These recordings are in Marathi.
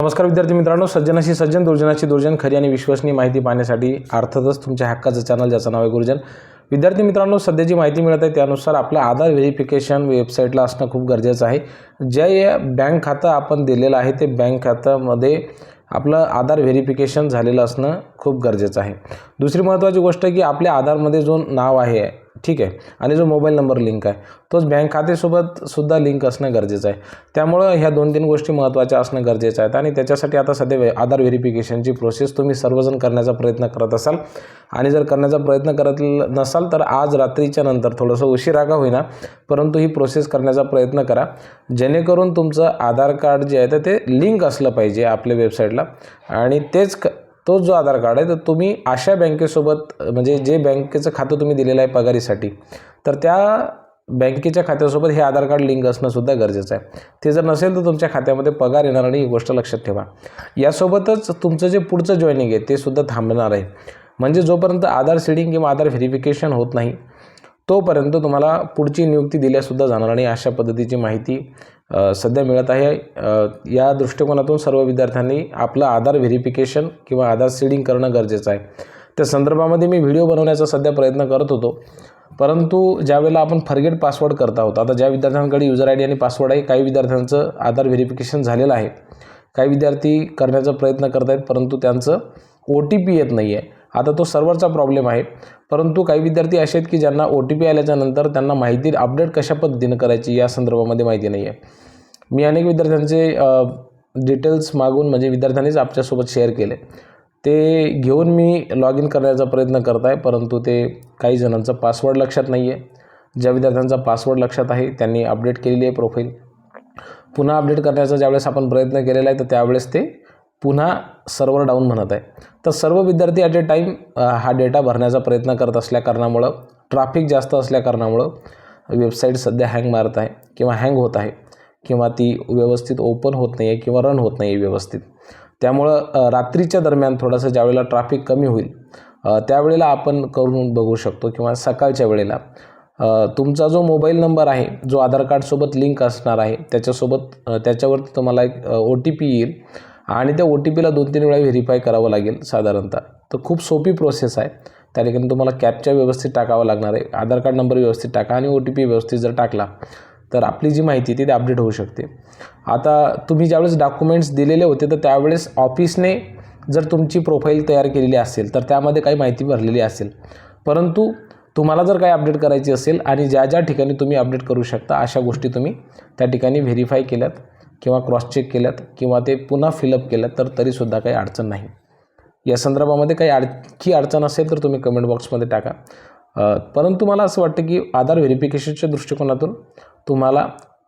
नमस्कार विद्यार्थी मित्रांनो सज्जनाशी सज्जन दुर्जनाची दुर्जन खरी आणि विश्वसनीय माहिती पाहण्यासाठी अर्थातच तुमच्या हक्काचं चॅनल ज्याचं नाव आहे गुरुजन. विद्यार्थी मित्रांनो सध्या जी माहिती मिळत आहे त्यानुसार आपलं आधार व्हेरिफिकेशन वेबसाईटला असणं खूप गरजेचं आहे. जे या बँक खातं आपण दिलेलं आहे ते बँक खात्यामध्ये आपलं आधार व्हेरिफिकेशन झालेलं असणं खूप गरजेचं आहे. दुसरी महत्त्वाची गोष्ट की आपल्या आधारमध्ये जो नाव आहे ठीक आहे. आणि जो मोबाईल नंबर लिंक आहे तोच बँक खातेसोबत सुद्धा लिंक असणं गरजेचं आहे. त्यामुळं ह्या दोन तीन गोष्टी महत्त्वाच्या असणं गरजेचं आहेत. आणि त्याच्यासाठी आता सध्या वे- आधार व्हेरिफिकेशनची प्रोसेस तुम्ही सर्वजण करण्याचा प्रयत्न करत असाल. आणि जर करण्याचा प्रयत्न करत नसाल तर आज रात्रीच्या नंतर थोडंसं उशिरा का होईना परंतु ही प्रोसेस करण्याचा प्रयत्न करा. जेणेकरून तुमचं आधार कार्ड जे आहे तर ते लिंक असलं पाहिजे आपल्या वेबसाईटला आणि तेच क तोच जो आधार कार्ड आहे तर तुम्ही अशा बँकेसोबत म्हणजे जे बँकेचं खातं तुम्ही दिलेलं आहे पगारीसाठी तर त्या बँकेच्या खात्यासोबत हे आधार कार्ड लिंक असणंसुद्धा गरजेचं आहे. ते जर नसेल तर तुमच्या खात्यामध्ये पगार येणार आणि ही गोष्ट लक्षात ठेवा. यासोबतच तुमचं जे पुढचं जॉईनिंग आहे ते सुद्धा थांबणार आहे. म्हणजे जोपर्यंत आधार सीडिंग किंवा आधार व्हेरिफिकेशन होत नाही तोपर्यंत तुम्हाला पुढची नियुक्ती दिल्यासुद्धा जाणार आणि अशा पद्धतीची माहिती सध्या मिळत आहे. या दृष्टिकोनातून सर्व विद्यार्थ्यांनी आपलं आधार व्हेरिफिकेशन किंवा आधार सीडिंग करणं गरजेचं आहे. त्या संदर्भामध्ये मी व्हिडिओ बनवण्याचा सध्या प्रयत्न करत होतो. परंतु ज्यावेळेला आपण फर्गेट पासवर्ड करत आहोत आता ज्या विद्यार्थ्यांकडे युजर आय डी आणि पासवर्ड आहे काही विद्यार्थ्यांचं आधार व्हेरिफिकेशन झालेलं आहे. काही विद्यार्थी करण्याचा प्रयत्न करत आहेत परंतु त्यांचं ओ टी पी येत नाही आहे आता तो सर्व्हरचा प्रॉब्लेम आहे. परंतु काही विद्यार्थी असे आहेत की ज्यांना ओ टी पी आल्याच्यानंतर त्यांना माहिती अपडेट कशा पद्धतीनं करायची या संदर्भामध्ये माहिती नाही आहे. मी अनेक विद्यार्थ्यांचे डिटेल्स मागून म्हणजे विद्यार्थ्यांनीच आपल्यासोबत शेअर केले. ते घेऊन मी लॉग इन करण्याचा प्रयत्न करत आहे परंतु ते काही जणांचा पासवर्ड लक्षात नाही आहे ज्या विद्यार्थ्यांचा पासवर्ड लक्षात आहे त्यांनी अपडेट केलेली आहे प्रोफाईल पुन्हा अपडेट करण्याचा ज्यावेळेस आपण प्रयत्न केलेला आहे तर त्यावेळेस ते पुन्हा सर्व्हर डाऊन म्हणत आहे. तर सर्व विद्यार्थी ॲट ए टाईम हा डेटा भरण्याचा प्रयत्न करत असल्या कारणामुळं जास्त असल्या कारणामुळं वेबसाईट सध्या हँग मारत आहे किंवा हँग होत आहे किंवा ती व्यवस्थित ओपन होत नाही आहे किंवा रन होत नाही आहे व्यवस्थित. त्यामुळं रात्रीच्या दरम्यान थोडंसं ज्यावेळेला ट्राफिक कमी होईल त्यावेळेला आपण करून बघू शकतो किंवा सकाळच्या वेळेला. तुमचा जो मोबाईल नंबर आहे जो आधार कार्डसोबत लिंक असणार आहे त्याच्यासोबत त्याच्यावरती तुम्हाला एक ओ टी पी येईल. आणि त्या ओ टी पीला दोन तीन वेळा व्हेरीफाय करावं लागेल साधारणतः. तर खूप सोपी प्रोसेस आहे. त्या ठिकाणी तुम्हाला कॅपच्या व्यवस्थित टाकावं लागणार आहे. आधार कार्ड नंबर व्यवस्थित टाका आणि ओ टी पी व्यवस्थित जर टाकला तर आपली जी माहिती ती अपडेट होऊ शकते. आता तुम्ही ज्यावेळेस डॉक्युमेंट्स दिलेले होते तर त्यावेळेस ऑफिसने जर तुमची प्रोफाईल तयार केलेली असेल तर त्यामध्ये काही माहिती भरलेली असेल. परंतु तुम्हाला जर काही अपडेट करायची असेल आणि ज्या ज्या ठिकाणी तुम्ही अपडेट करू शकता अशा गोष्टी तुम्ही त्या ठिकाणी व्हेरीफाय केल्यात. किंवा क्रॉस चेक केल्यात किंवा ते पुन्हा फिलअप केल्यात तर तरीसुद्धा काही अडचण नाही. या संदर्भामध्ये काही आणखी अडचण असेल तर तुम्ही कमेंट बॉक्समध्ये टाका. परंतु मला असं वाटतं की आधार व्हेरिफिकेशनच्या दृष्टिकोनातून तुम्हाला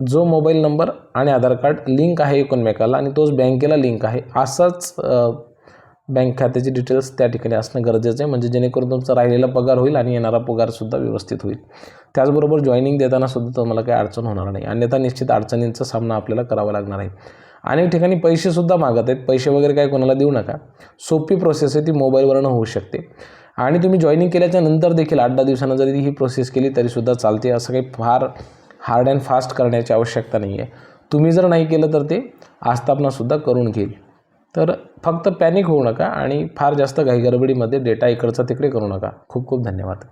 जो मोबाईल नंबर आणि आधार कार्ड लिंक आहे एकूणमेकाला आणि तोच बँकेला लिंक आहे असाच बँक खात्याचे डिटेल्स त्या ठिकाणी असणं गरजेचं आहे. म्हणजे जेणेकरून तुमचा राहिलेला पगार होईल आणि येणारा पगारसुद्धा व्यवस्थित होईल. त्याचबरोबर जॉईनिंग देतानासुद्धा तुम्हाला काही अडचण होणार नाही. अन्यथा निश्चित अडचणींचा सामना आपल्याला करावा लागणार आहे. अनेक ठिकाणी पैसेसुद्धा मागत आहेत. पैसे वगैरे काय कोणाला देऊ नका. सोपी प्रोसेस आहे. ती मोबाईलवरनं होऊ शकते. आणि तुम्ही जॉईनिंग केल्याच्यानंतर देखील आठ दहा दिवसानं जरी ही प्रोसेस केली तरीसुद्धा चालते. असं काही फार हार्ड अँड फास्ट करण्याची आवश्यकता नाही आहे तुम्ही जर नाही केलं तर ते आस्थापनासुद्धा करून घेईल. तर फक्त पॅनिक होऊ नका आणि फार जास्त घाईगडबडीमध्ये डेटा इकडचा तिकडे करू नका. खूप खूप धन्यवाद.